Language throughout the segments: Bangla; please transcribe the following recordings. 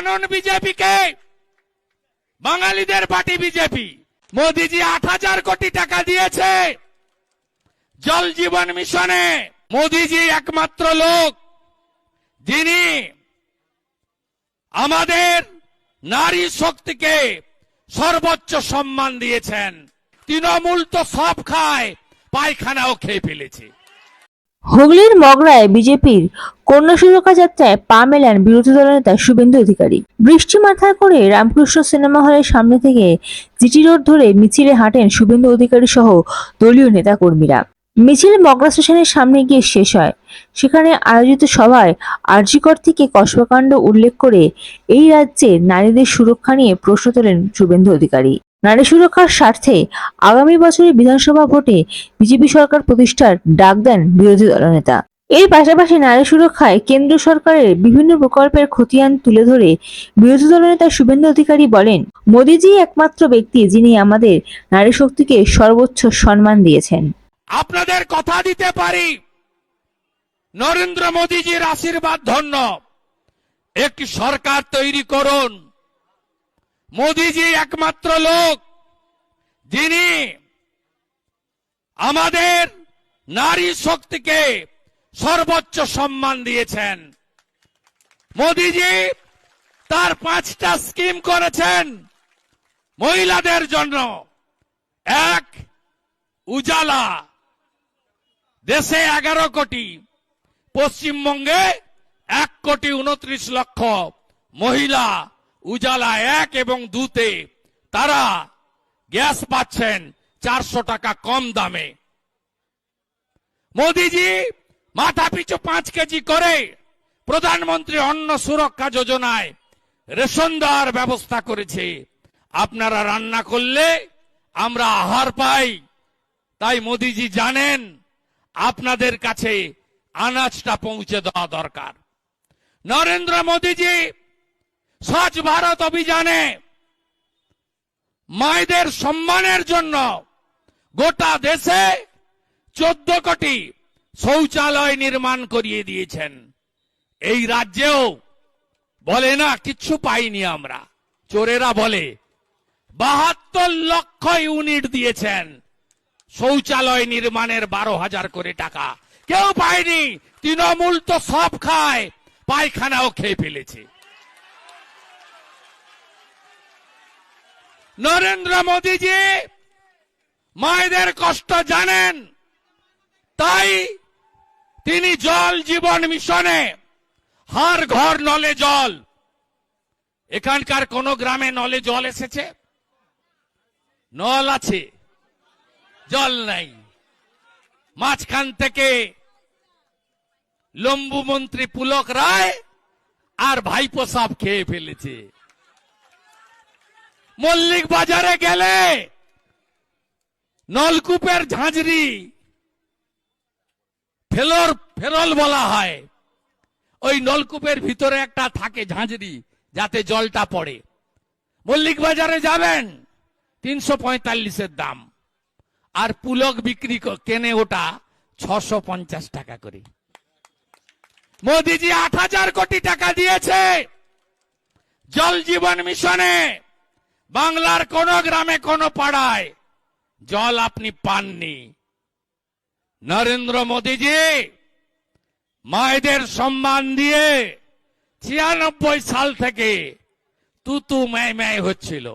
আনন্দ বিজেপিকে। বাঙালিদের পার্টি বিজেপি। মোদিজি আট হাজার কোটি টাকা দিয়েছে জল জীবন মিশনে। মোদিজি একমাত্র লোক, যিনি আমাদের নারী শক্তিকে সর্বোচ্চ সম্মান দিয়েছেন। তৃণমূল তো সব খায়, পায়খানাও খেয়ে ফেলেছে। হুগলির মগরায় বিজেপির কন্যা সুরক্ষা যাত্রায় পা মেলান বিরোধী দলনেতা শুভেন্দু অধিকারী। বৃষ্টি মাথায় করে রামকৃষ্ণ সিনেমা হলের সামনে থেকে জিটি রোড ধরে মিছিলে হাঁটেন শুভেন্দু অধিকারী সহ দলীয় নেতাকর্মীরা। মিছিল মগরা স্টেশনের সামনে গিয়ে শেষ হয়। সেখানে আয়োজিত সভায় আরজিকর থেকে কসবাকাণ্ড উল্লেখ করে এই রাজ্যে নারীদের সুরক্ষা নিয়ে প্রশ্ন তোলেন শুভেন্দু অধিকারী। নারী সুরক্ষার স্বার্থে আগামী বছরের বিধানসভা ভোটে বিজেপি সরকার প্রতিষ্ঠার ডাক দেন বিরোধী দলনেতা। এর পাশাপাশি নারী সুরক্ষায় কেন্দ্র সরকারের বিভিন্ন প্রকল্পের খতিয়ান তুলে ধরে বিরোধী দলনেতা শুভেন্দু অধিকারী বলেন, মোদিজি একমাত্র ব্যক্তি যিনি আমাদের নারী শক্তিকে সর্বোচ্চ সম্মান দিয়েছেন। আপনাদের কথা দিতে পারি। নরেন্দ্র মোদীজির আশীর্বাদ ধন্য। একটি সরকার তৈরি করুন। মোদীজি একমাত্র লোক, যিনি আমাদের নারী শক্তিকে সর্বোচ্চ সম্মান দিয়েছেন। মোদীজি তার পাঁচটা স্কিম করেছেন মহিলাদের জন্য। এক, উজালা। দেশে এগারো কোটি, পশ্চিমবঙ্গে এক কোটি উনত্রিশ লক্ষ মহিলা উজালা এক এবং দুতে তারা গ্যাস পাচ্ছেন চারশো টাকা কম দামে। মোদিজি মাথা পিছু পাঁচ কেজি করে প্রধানমন্ত্রী অন্ন সুরক্ষা যোজনায় রেশন দেওয়ার ব্যবস্থা করেছে। আপনারা রান্না করলে আমরা আহার পাই। তাই মোদিজি জানেন, আপনাদের কাছে আনাজটা পৌঁছে দেওয়া দরকার। নরেন্দ্র মোদীজি স্বচ্ছ ভারত অভিযানে মায়েদের সম্মানের জন্য গোটা দেশে চোদ্দ কোটি শৌচালয় নির্মাণ করিয়ে দিয়েছেন। এই রাজ্যেও বলে না, কিচ্ছু পাইনি আমরা। চোরেরা বলে, বাহাত্তর লক্ষ ইউনিট দিয়েছেন। শৌচালয় নির্মাণের বারো হাজার করে টাকা। কেউ পায়নি, তৃণমূল তো সব খায়, পায়খানাও খেয়ে ফেলেছে। নরেন্দ্র মোদীজি মায়েদের কষ্ট জানেন, তাই তিনি জল জীবন মিশনে হার ঘর নলে জল। এখানকার কোন গ্রামে নলে জল এসেছে? নল আছে, জল নাই। মাঝখান থেকে লম্বু মন্ত্রী পুলক রায় আর ভাইপো সাপ খেয়ে ফেলেছে। মল্লিক বাজারে গেলে নলকূপের ঝাঁঝরি ফেলর, ফেরল বলা হয়। ওই নলকূপের ভিতরে একটা থাকে ঝাঁঝরি, যাতে জলটা পড়ে। মল্লিক বাজারে যাবেন, তিনশো পঁয়তাল্লিশের দাম। আর পুলক বিক্রি কেনে ওটা ছশো পঞ্চাশ টাকা করে। মোদিজি আট হাজার কোটি টাকা দিয়েছে। জল জীবন মিশনে বাংলার কোন গ্রামে কোন পাড়ায় জল আপনি পাননি। নরেন্দ্র মোদীজি, মায়েদের সম্মান দিয়ে ছিয়ানব্বই সাল থেকে তুতু ম্যায় ম্যায় হচ্ছিল।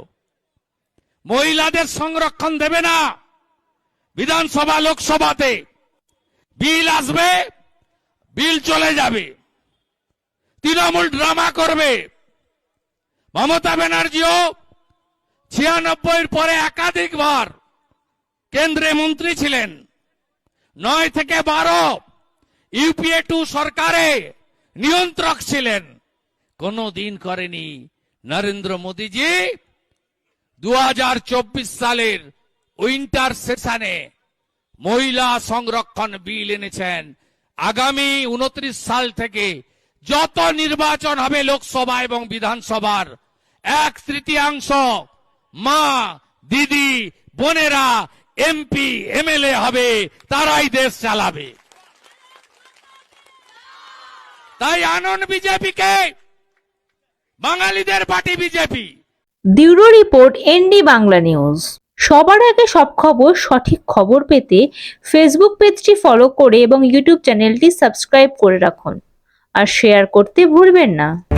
মহিলাদের সংরক্ষণ দেবে না। বিধানসভা, লোকসভাতে বিল আসবে, বিল চলে যাবে। তৃণমূল ড্রামা করবে। মমতা ব্যানার্জিও ছিয়ানব্বইয়ের পরে একাধিকবার কেন্দ্রে মন্ত্রী ছিলেন। নয় থেকে বারো ইউপিএ টু সরকারে নিয়ন্ত্রক ছিলেন। কোনো দিন করেনি নরেন্দ্র মোদীজি দু সালের উইন্টার সেশনে মহিলা সংরক্ষণ বিল এনেছেন। আগামী উনত্রিশ সাল থেকে যত নির্বাচন হবে লোকসভা এবং বিধানসভার এক তৃতীয়াংশ মা, দিদি, বোনেরা, এমপি, এমএলএ হবে, তারাই দেশ চালাবে। তাই আনন্দ বিজেপিকে, বাঙালিদের party BJP. Bureau report, ND Bangla news. সবার আগে সব খবর, সঠিক খবর পেতে ফেসবুক পেজটি ফলো করে এবং ইউটিউব চ্যানেলটি সাবস্ক্রাইব করে রাখুন। আর শেয়ার করতে ভুলবেন না।